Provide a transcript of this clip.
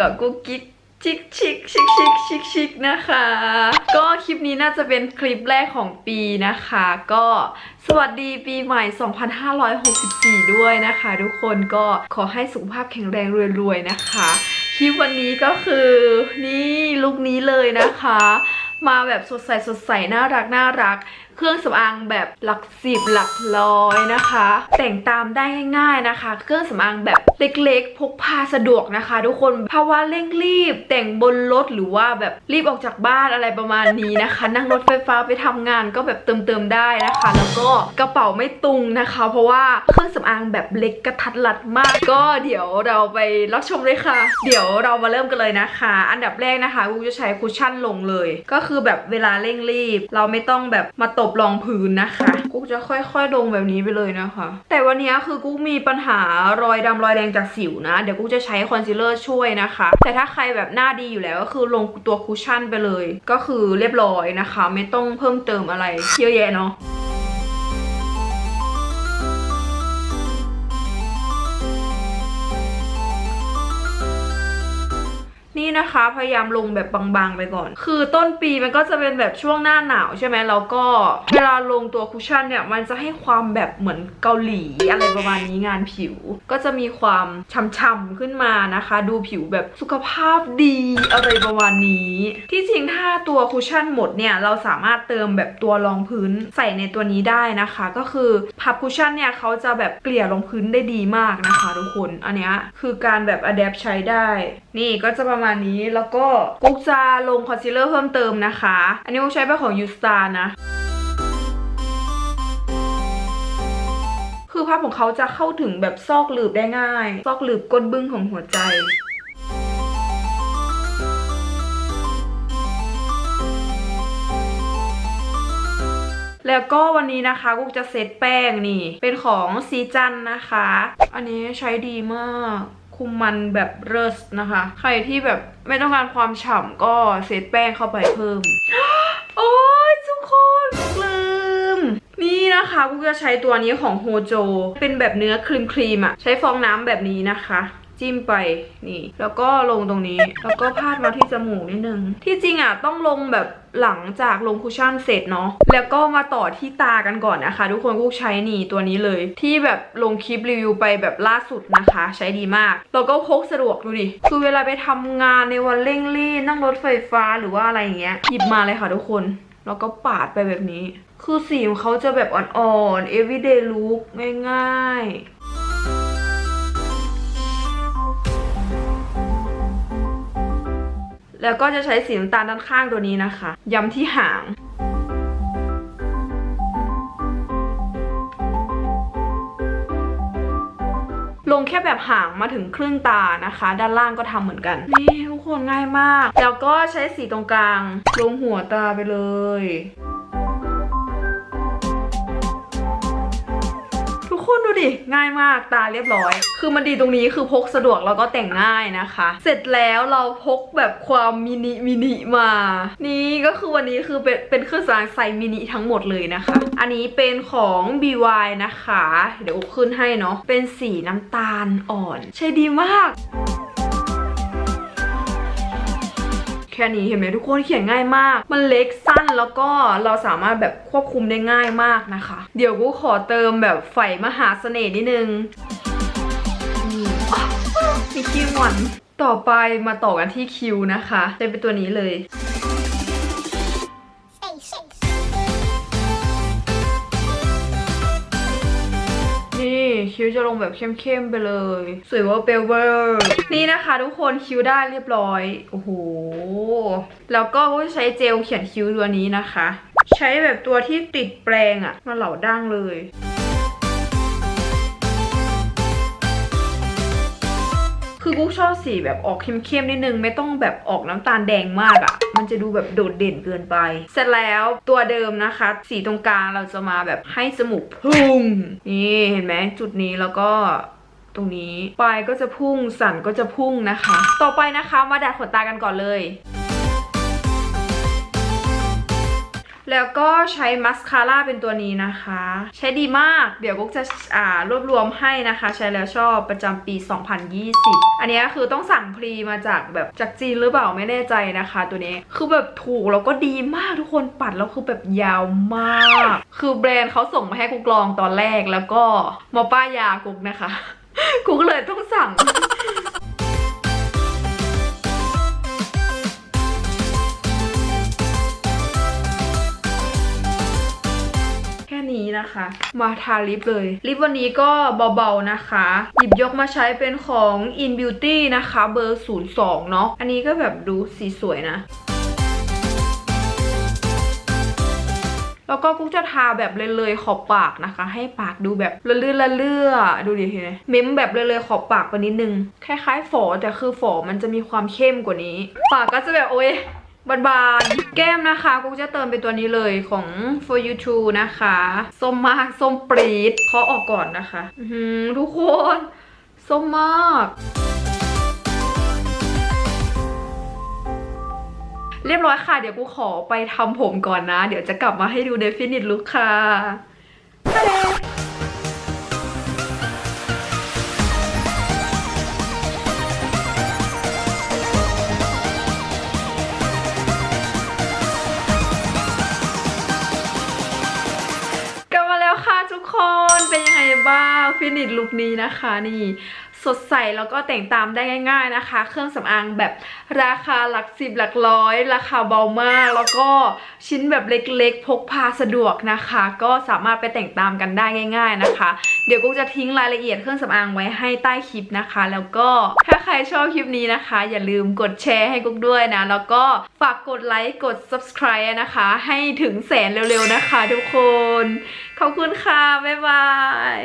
กับกุ๊กกิ๊กชิคชิคชิคชิคชิคชิคนะคะ ก็คลิปนี้น่าจะเป็นคลิปแรกของปีนะคะ ก็สวัสดีปีใหม่ 2564 ด้วยนะคะ ทุกคนก็ขอให้สุขภาพแข็งแรงรวยๆนะคะ คลิปวันนี้ก็คือนี่ลุคนี้เลยนะคะ มาแบบสดใสสดใสน่ารักน่ารักเครื่องสำอางแบบหลักสิบหลักร้อยนะคะ แต่งตามได้ง่าย ๆนะคะ เครื่องสำอางแบบเล็กๆ พกพาสะดวกนะคะ ทุกคนภาวะเร่งรีบ แต่งบนรถหรือว่าแบบรีบออกจากบ้านอะไรประมาณนี้นะคะ นั่งรถไฟฟ้าไปทำงานก็แบบเติมๆได้นะคะ แล้วก็กระเป๋าไม่ตุงนะคะ เพราะว่าเครื่องสำอางแบบเล็กกระทัดรัดมาก ก็เดี๋ยวเราไปรับชมเลยค่ะ เดี๋ยวเรามาเริ่มกันเลยนะคะ อันดับแรกนะคะกูจะใช้คุชชั่นลงเลย ก็คือแบบเวลาเร่งรีบ เราไม่ต้องแบบมาตบรองพื้นนะคะกูจะค่อยๆลงแบบนี้ไปเลยนะคะ แต่วันนี้คือกูมีปัญหารอยดำรอยแดงจากสิวนะ เดี๋ยวกูจะใช้คอนซีลเลอร์ช่วยนะคะ แต่ถ้าใครแบบหน้าดีอยู่แล้วก็คือลงตัวคุชชั่นไปเลย ก็คือเรียบร้อยนะคะ ไม่ต้องเพิ่มเติมอะไรเยอะแยะเนาะ นะคะ พยายามลงแบบบางๆไปก่อน คือต้นปีมันก็จะเป็นแบบช่วงหน้าหนาวใช่ไหมแล้วก็เวลาลงตัวคุชชั่นเนี่ยมันจะให้ความแบบเหมือนเกาหลีอะไรประมาณนี้งานผิว ก็จะมีความช่ำๆขึ้นมานะคะ ดูผิวแบบสุขภาพดีอะไรประมาณนี้ ที่จริงถ้าตัวคุชชั่นหมดเนี่ยเราสามารถเติมแบบตัวรองพื้นใส่ในตัวนี้ได้นะคะ ก็คือพับคุชชั่นเนี่ยเขาจะแบบเกลี่ยรองพื้นได้ดีมากนะคะ ทุกคนอันเนี้ยคือการแบบอัดแอปใช้ได้ นี่ก็จะประมาณนี้แล้วก็กุ๊กจะลงคอนซีลเลอร์เพิ่มเติมนะคะ อันนี้กุ๊กใช้เป็นของยูสตานะคือภาพของเขาจะเข้าถึงแบบซอกหลืบได้ง่าย ซอกหลืบก้นบึ้งของหัวใจแล้วก็วันนี้นะคะกุ๊กจะเซตแป้งนี่ เป็นของซีจันนะคะ อันนี้ใช้ดีมาก คุมมันแบบเริสนะคะ ใครที่แบบไม่ต้องการความฉ่ำก็เซตแป้งเข้าไปเพิ่ม โอ้ยทุกคนลืม นี่นะคะกูจะใช้ตัวนี้ของโฮโจ เป็นแบบเนื้อครีมครีมอะใช้ฟองน้ำแบบนี้นะคะ จิ้มไปนี่ แล้วก็ลงตรงนี้ แล้วก็พาดมาที่จมูกนิดนึง ที่จริงอะต้องลงแบบหลังจากลงคุชชั่นเสร็จเนาะ แล้วก็มาต่อที่ตากันก่อนนะคะ ทุกคนกูใช้นี่ตัวนี้เลย ที่แบบลงคลิปรีวิวไปแบบล่าสุดนะคะ ใช้ดีมาก แล้วก็พกสะดวกดูดิ คือเวลาไปทำงานในวันเร่งรีบนั่งรถไฟฟ้าหรือว่าอะไรอย่างเงี้ย หยิบมาเลยค่ะทุกคน แล้วก็ปาดไปแบบนี้ คือสีของเขาจะแบบอ่อนๆ everyday look ง่ายๆ แล้วก็จะใช้สีน้ำตาลด้านข้างตัวนี้นะคะ ย้ำที่หางลงแค่แบบหางมาถึงครึ่งตานะคะ ด้านล่างก็ทำเหมือนกัน นี่ทุกคนง่ายมาก แล้วก็ใช้สีตรงกลาง ลงหัวตาไปเลย คนดูดิ ง่ายมากตาเรียบร้อย คือมันดีตรงนี้คือพกสะดวกแล้วก็แต่งง่ายนะคะ เสร็จแล้วเราพกแบบความมินิมินิมา นี่ก็คือวันนี้คือเป็นเป็นเครื่องสำอางไซส์มินิทั้งหมดเลยนะคะ อันนี้เป็นของ BY นะคะ เดี๋ยวขึ้นให้เนาะเป็นสีน้ำตาลอ่อน ใช้ดีมาก ค่นี้เห็นไหมทุกคนเขียนง่ายมาก มันเล็กสั้นแล้วก็เราสามารถแบบควบคุมได้ง่ายมากนะคะ เดี๋ยวกูขอเติมแบบไฟมหาเสน่ห์นิดนึงนี่อ้าวมีคิวหวนต่อไปมาต่อกันที่คิวนะคะจะเป็นตัวนี้เลย คิ้วจะลงแบบเข้มๆไปเลย สวยเวอร์เปเวอร์นี่นะคะทุกคนคิ้วได้เรียบร้อย โอ้โห แล้วก็ใช้เจลเขียนคิ้วตัวนี้นะคะ ใช้แบบตัวที่ติดแปรงอะมาเหลาดั้งเลย คือกุ๊กชอบสีแบบออกเข้มๆนิดนึง ไม่ต้องแบบออกน้ำตาลแดงมากอะ่ะ มันจะดูแบบโดดเด่นเกินไป เสร็จแล้วตัวเดิมนะคะ สีตรงกลางเราจะมาแบบให้จมูกพุ่ง นี่เห็นไหมจุดนี้แล้วก็ตรงนี้ปลายก็จะพุ่งสันก็จะพุ่งนะคะ ต่อไปนะคะมาดัดขนตากันก่อนเลย แล้วก็ใช้มัสคาร่าเป็นตัวนี้นะคะ ใช้ดีมาก เดี๋ยวกุ๊กจะอ่ารวบรวมให้นะคะ ใช้แล้วชอบประจำปี 2020 อันนี้คือต้องสั่งพรีมาจากแบบจากจีนหรือเปล่าไม่แน่ใจนะคะ ตัวนี้คือแบบถูกแล้วก็ดีมากทุกคนปัดแล้วคือแบบยาวมาก คือแบรนด์เขาส่งมาให้กุ๊กลองตอนแรกแล้วก็มาป้ายากุ๊กนะคะ กุ๊กเลยต้องสั่ง นะคะ มาทาลิปเลย ลิปวันนี้ก็เบาๆนะคะ หยิบยกมาใช้เป็นของ In Beauty นะคะเบอร์ 02 เนาะอันนี้ก็แบบดูสีสวยนะแล้วก็กุ๊กจะทาแบบเลยๆขอบปากนะคะ ให้ปากดูแบบละเลื่อนละเลื่อดูดิเห็นไหมเม้มแบบเลยๆขอบปากไปนิดนึงคล้ายๆฝอแต่คือฝอมันจะมีความเข้มกว่านี้ ปากก็จะแบบโอ้ย บานๆแก้มนะคะกูจะเติมเป็นตัวนี้เลยของ for you to นะคะส้มมากส้มปรีดเคาะออกก่อนนะคะทุกคนส้มมากเรียบร้อยค่ะ เดี๋ยวกูขอไปทำผมก่อนนะ เดี๋ยวจะกลับมาให้ดู definite look ค่ะ ทุกคนเป็นยังไงบ้างฟินิชลุคนี้นะคะนี่ สดใสแล้วก็แต่งตามได้ง่าย ๆนะคะ เครื่องสำอางแบบราคาหลักสิบหลักร้อย ราคาเบามาก แล้วก็ชิ้นแบบเล็กๆ พกพาสะดวกนะคะ ก็สามารถไปแต่งตามกันได้ง่าย ๆนะคะ เดี๋ยวกุ๊กจะทิ้งรายละเอียดเครื่องสำอางไว้ให้ใต้คลิปนะคะ แล้วก็ถ้าใครชอบคลิปนี้นะคะ อย่าลืมกดแชร์ให้กุ๊กด้วยนะ แล้วก็ฝากกดไลค์กด subscribe นะคะ ให้ถึงแสนเร็วๆนะคะ ทุกคน ขอบคุณค่ะ บ๊ายบาย